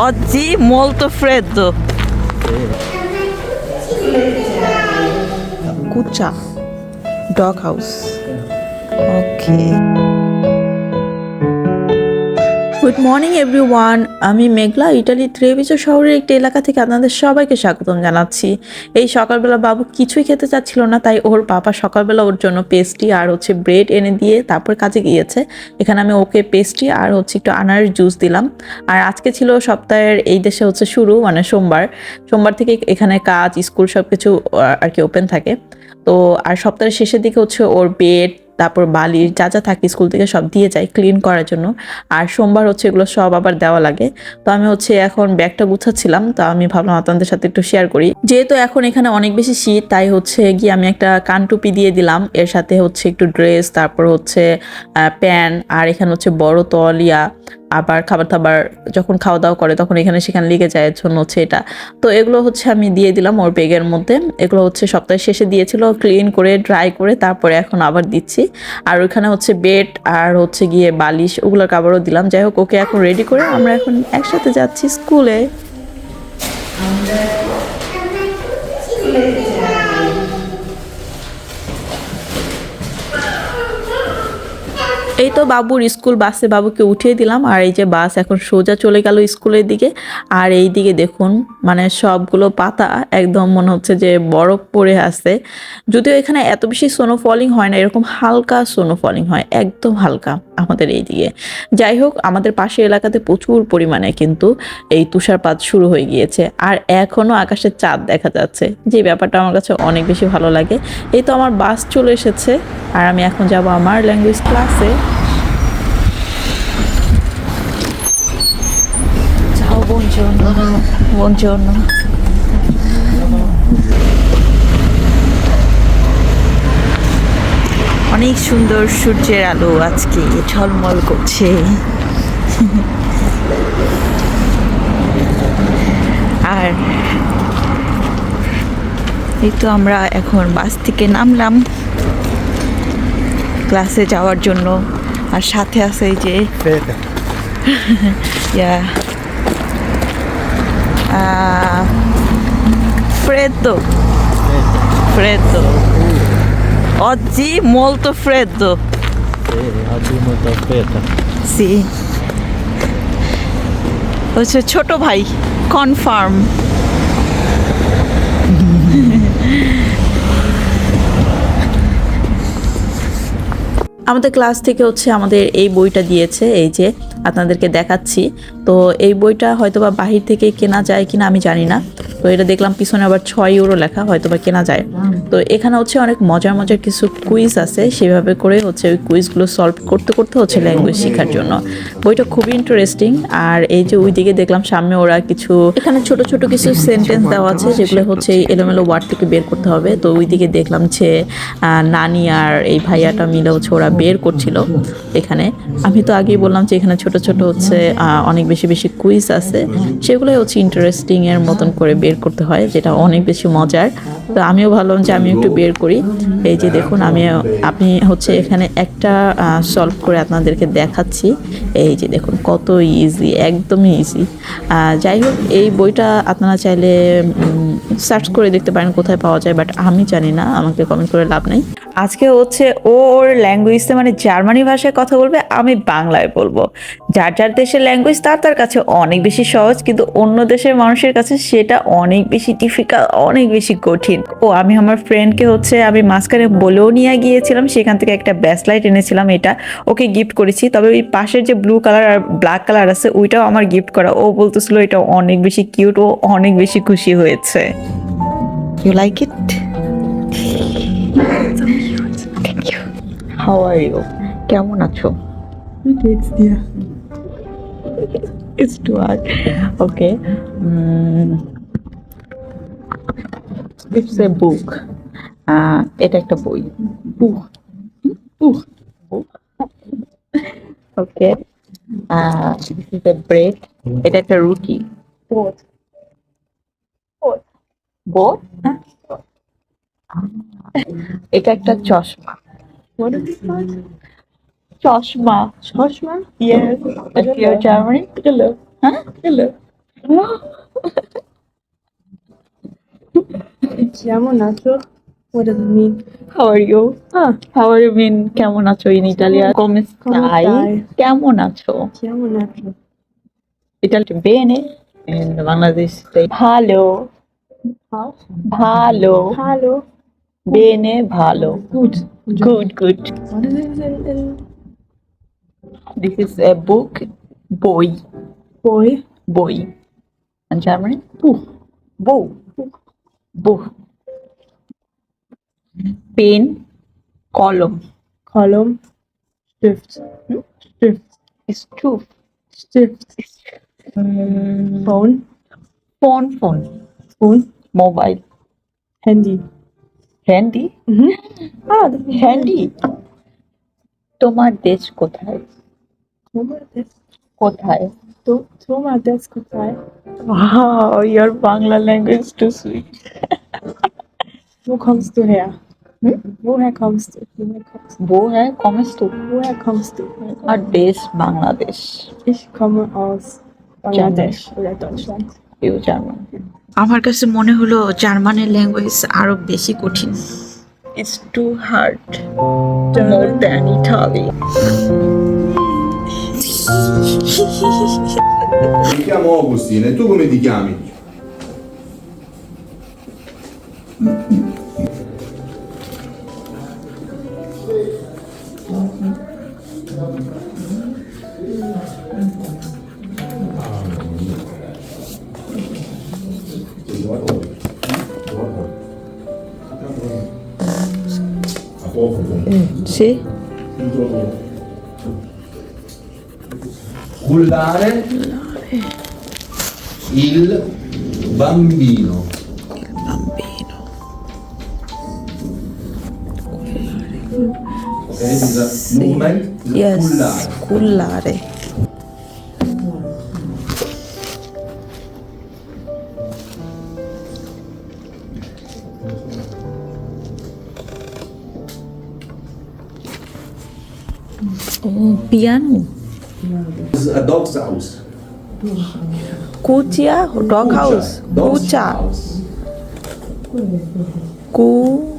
Oggi molto freddo. Cuccia. Dog house. Okay. Good morning everyone আমি মেঘলা ইটালির ট্রেভিজো শহরের একটি এলাকা থেকে আপনাদের সবাইকে স্বাগতম জানাচ্ছি। এই সকালবেলা বাবু কিছুই খেতে চাচ্ছিল না, তাই ওর পাপা সকালবেলা ওর জন্য পেস্ট্রি আর হচ্ছে ব্রেড এনে দিয়ে তারপর কাজে গিয়েছে। এখানে আমি ওকে পেস্ট্রি আর হচ্ছে একটু আনারের জুস দিলাম। আর আজকে ছিল সপ্তাহের এই দেশে হচ্ছে শুরু মানে সোমবার। সোমবার থেকে এখানে কাজ, স্কুল সব কিছু আর কি ওপেন থাকে। তো আর সপ্তাহের শেষের দিকে হচ্ছে ওর বেড তারপর বালি যা যা থাকে স্কুল থেকে সব দিয়ে যায় ক্লিন করার জন্য। আর সোমবার হচ্ছে এগুলো সব আবার দেওয়া লাগে। তো আমি হচ্ছে এখন ব্যাগটা গুছাচ্ছিলাম, তো আমি ভাবলাম আপনাদের সাথে একটু শেয়ার করি। যেহেতু এখন এখানে অনেক বেশি শীত, তাই হচ্ছে গিয়ে আমি একটা কানটুপি দিয়ে দিলাম। এর সাথে হচ্ছে একটু ড্রেস তারপর হচ্ছে প্যান্ট, আর এখানে হচ্ছে বড় তলিয়া আবার খাবার দাবার যখন খাওয়া দাওয়া করে, তখন এখানে সেখানে লেগে যায় জন্য হচ্ছে এটা। তো এগুলো হচ্ছে আমি দিয়ে দিলাম ওর বেগের মধ্যে। এগুলো হচ্ছে সপ্তাহের শেষে দিয়েছিল ক্লিন করে ড্রাই করে, তারপরে এখন আবার দিচ্ছি। আর ওইখানে হচ্ছে বেড আর হচ্ছে গিয়ে বালিশ, ওগুলোর কাবারও দিলাম। যাই হোক, ওকে এখন রেডি করে আমরা এখন একসাথে যাচ্ছি স্কুলে। এই তো বাবুর স্কুল বাসে বাবুকে উঠিয়ে দিলাম, আর এই যে বাস এখন সোজা চলে গেল স্কুলের দিকে। আর এই দিকে দেখুন মানে সবগুলো পাতা একদম মনে হচ্ছে যে বরফ পড়ে আছে। যদিও এখানে এত বেশি সোনো ফলিং হয় না, এরকম হালকা সোনো ফলিং হয়, একদম হালকা আমাদের এই দিকে। যাই হোক, আমাদের পাশের এলাকাতে প্রচুর পরিমাণে কিন্তু এই তুষারপাত শুরু হয়ে গিয়েছে, আর এখনও আকাশে চাঁদ দেখা যাচ্ছে, যে ব্যাপারটা আমার কাছে অনেক বেশি ভালো লাগে। এই তো আমার বাস চলে এসেছে, আর আমি এখন যাব আমার ল্যাঙ্গুয়েজ ক্লাসে buongiorno. Buongiorno. অনেক সুন্দর সূর্যের আলো আজকে ঝলমল করছে আর এই তো আমরা এখন বাস থেকে নামলাম ক্লাসে যাওয়ার জন্য আর সাথে আছে এই যে Fede. Ah, freddo. Freddo. Oggi molto freddo. Sì, oggi molto freddo. Sì. হচ্ছে ছোট ভাই কনফার্ম আমাদের ক্লাস থেকে হচ্ছে আমাদের এই বইটা দিয়েছে এই যে আপনাদেরকে দেখাচ্ছি তো এই বইটা হয়তো বা বাহির থেকে কেনা যায় কিনা আমি জানি না। তো এটা দেখলাম পিছনে আবার ছয় ইউরো লেখা হয়তো বা কেনা যায়। তো এখানে হচ্ছে অনেক মজার মজার কিছু কুইজ আছে। সেভাবে করে হচ্ছে ওই কুইজগুলো সলভ করতে করতে হচ্ছে ল্যাঙ্গুয়েজ শেখার জন্য। বইটা খুবই ইন্টারেস্টিং আর এই যে ওই দিকে দেখলাম সামনে ওরা কিছু এখানে ছোট ছোট কিছু সেন্টেন্স দেওয়া আছে, যেগুলো হচ্ছে এলোমেলো ওয়ার্ড থেকে বের করতে হবে। তো ওই দিকে দেখলাম যে নানি আর এই ভাইয়াটা মিলে হচ্ছে ওরা বের করছিল এখানে। আমি তো আগেই বললাম যে এখানে ছোট ছোট হচ্ছে অনেক বেশি বেশি বেশি কুইজ আছে, সেগুলোই হচ্ছে ইন্টারেস্টিং এর মতন করে বের করতে হয়, যেটা অনেক বেশি মজার। তো আমিও ভাবলাম যে আমি একটু বের করি। এই যে দেখুন, আমি, আপনি হচ্ছে এখানে একটা সলভ করে আপনাদেরকে দেখাচ্ছি। এই যে দেখুন, কত ইজি একদমই ইজি যাই হোক, এই বইটা আপনারা চাইলে সার্চ করে দেখতে পারেন কোথায় পাওয়া যায় বাট আমি জানি না, আমাকে কমেন্ট করে লাভ নেই। আজকে হচ্ছে ও ওর ল্যাঙ্গুয়েজে মানে জার্মানি ভাষায় কথা বলবে, আমি বাংলায় বলব। যার যার দেশের ল্যাঙ্গুয়েজ তার তার কাছে অনেক বেশি সহজ, কিন্তু অন্য দেশের মানুষের কাছে সেটা অনেক বেশি ডিফিকাল্ট অনেক বেশি কঠিন। ও, আমি আমার ফ্রেন্ডকে হচ্ছে আমি মাঝখানে বলেও নিয়ে গিয়েছিলাম, সেখান থেকে একটা ব্যাসলাইট এনেছিলাম এটা। ওকে গিফট করেছি, তবে ওই পাশের যে ব্লু কালার আর ব্ল্যাক কালার আছে, ওইটাও আমার গিফট করা। ও বলতেছিল এটা অনেক বেশি কিউট ও অনেক বেশি খুশি হয়েছে। You like it how are you কেমন আছো? Hard. Okay. Mm. It's a book. Uh, এটা একটা বই। Book book okay this is a bread এটা একটা রুটি। বোট এটা একটা চশমা। What is it called? চশমা Schorschmann? Yes, if you're Germany. Brille. Huh? Brille. কেমন আছো What does it mean? How are you? Ah, How are you mean? কেমন আছো in Italian? Come stai? stai? কেমন আছো? কেমন আছো? Italian bene? In Bangladesh say ভালো How? ভালো Hello. bene ভালো Good. good good What is it in, in this is a book বই boy? বই and Germany Buch. বউ বুক পেন কলম Kolum. Stift. Stift. Stoop Stift. Phone. Phone phone Phone. Mobile Handy. হ্যান্ডি Mhm. Ah, ist হ্যান্ডি তোমার দেশ কোথায় Thomas des কোথায় Do- Thomas des Kotai. Wow, your Bangla language too sweet. Wo kommst du her? Hm? Woher kommst du? Woher kommst du? wo হ্যাঁ কমেস তো Woher kommst du? আর দেশ Bangladesh Ich komme aus Bangladesch oder Deutschland. You German আমার কাছে মনে হলো জার্মানের language আরও বেশি কঠিন। It's too hard more than Italy Mi chiamo Augustine, e tu come ti chiami? Sì. Cullare il bambino. Il bambino. Okay, sì. movement. Yes. Cullare. Cullare. Oh, piano. This is a dog's house. Kutia dog house. Dog's Kucha. house. Ku.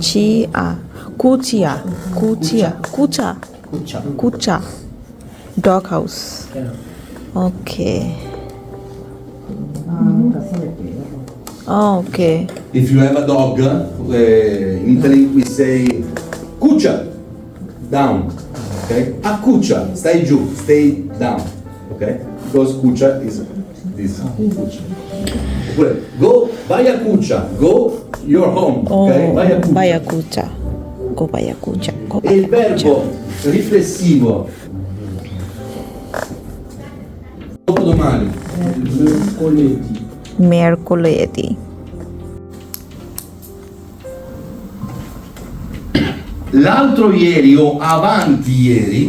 Chia. Kutia. Kutia. Kucha. Kucha. Dog house. Okay. Oh, okay. If you have a dog, uh, uh in Italy we say cuccia. down, ok? A cuccia, stai giù, stay down, ok? Because cuccia is this. Oppure go, vai a cuccia, go your home, ok? Oh, vai a cuccia. Vai a cuccia. Go vai a cuccia. Go vai a cuccia. E il verbo riflessivo. Dopo domani. Mercoledì. Mercoledì. L'altro ieri o avanti ieri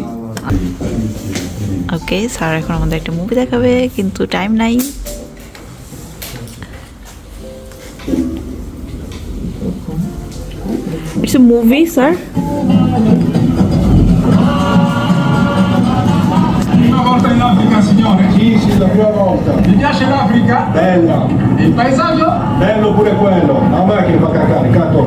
okay sir এখন আমাদের একটা movie দেখাবে কিন্তু time নাই it's a movie sir Prima volta in Africa, signore? Sì, sì, la prima volta. Mi piace l'Africa? Bella, Il paesaggio? bello pure quello. La macchina fa cacare, cazzo.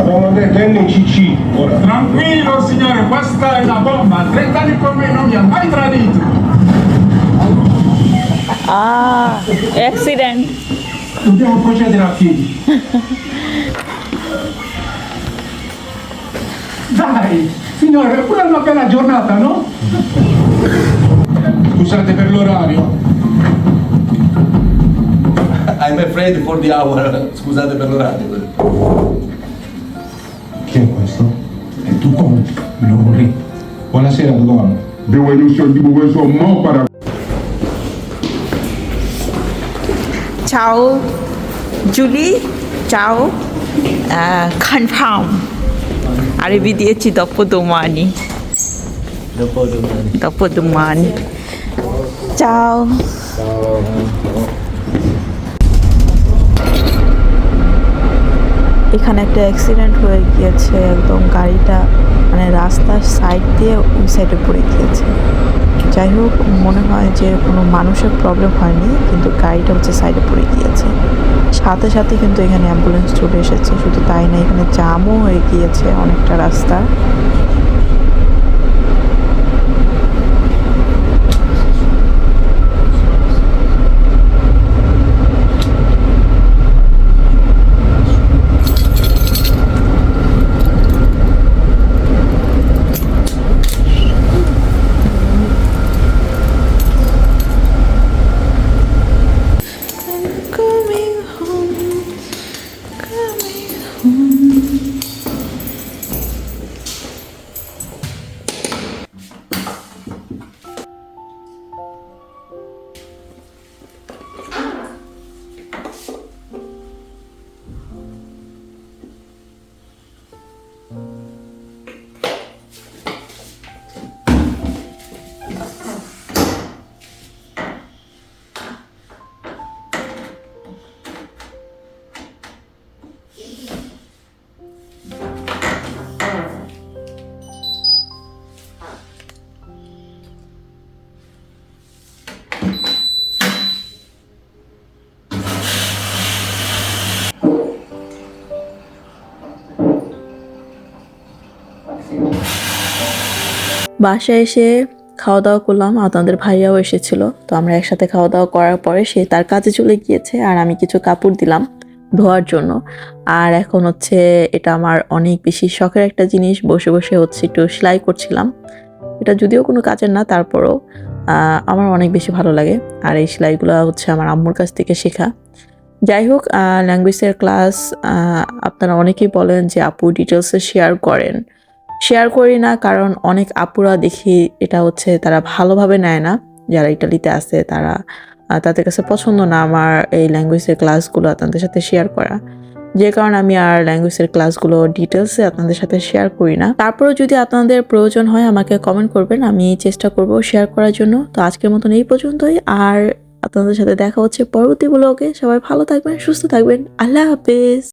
Avevano dell'ECC. Tranquillo signore, questa è la bomba, 30 anni con me non mi ha mai tradito. Ah, accident. Dobbiamo procedere a piedi. Dai, signore, è pure una bella giornata, no? Scusate per l'orario. I'm afraid for the hour. Scusate per l'orario. Che è questo? È tu con Lori. Buonasera, Dugon. Devo illusione di questo mo para. Ciao, Julie. Ciao, uh, confirm. Arrivederci dopo domani. Dopo domani. Dopo domani. Ciao. Ciao. এখানে একটা accident হয়ে গিয়েছে, একদম গাড়িটা মানে রাস্তার side দিয়ে ওই সাইডে পড়ে গিয়েছে। যাই হোক, মনে হয় যে কোনো মানুষের প্রবলেম হয়নি, কিন্তু গাড়িটা হচ্ছে সাইডে পড়ে গিয়েছে। সাথে সাথে কিন্তু এখানে অ্যাম্বুলেন্স চলে এসেছে, শুধু তাই না, এখানে জামও হয়ে গিয়েছে অনেকটা রাস্তা বাসায় এসে খাওয়া দাওয়া করলাম আর আপনাদের ভাইয়াও এসেছিল। তো আমরা একসাথে খাওয়া দাওয়া করার পরে সে তার কাজে চলে গিয়েছে আর আমি কিছু কাপড় দিলাম ধোয়ার জন্য। আর এখন হচ্ছে এটা আমার অনেক বেশি শখের একটা জিনিস। বসে বসে হচ্ছে একটু সেলাই করছিলাম। এটা যদিও কোনো কাজের না, তারপরও আমার অনেক বেশি ভালো লাগে। আর এই সেলাইগুলো হচ্ছে আমার আম্মুর কাছ থেকে শেখা। যাই হোক ল্যাঙ্গুয়েজের ক্লাস আপনারা অনেকেই বলেন যে আপু ডিটেলসে শেয়ার করেন। শেয়ার করি না, কারণ অনেক আপুরা দেখি এটা হচ্ছে তারা ভালোভাবে নেয় না। যারা ইটালিতে আছে, তারা তাদের কাছে পছন্দ না আমার এই ল্যাঙ্গুয়েজের ক্লাসগুলো আপনাদের সাথে শেয়ার করা। যে কারণে আমি আর ল্যাঙ্গুয়েজের ক্লাসগুলো ডিটেলসে আপনাদের সাথে শেয়ার করি না। তারপরেও যদি আপনাদের প্রয়োজন হয়, আমাকে কমেন্ট করবেন, আমি চেষ্টা করব শেয়ার করার জন্য। তো আজকের মতন এই পর্যন্তই, আর আপনাদের সাথে দেখা হচ্ছে পরবর্তী ব্লগে সবাই ভালো থাকবেন, সুস্থ থাকবেন। আল্লাহ হাফেজ।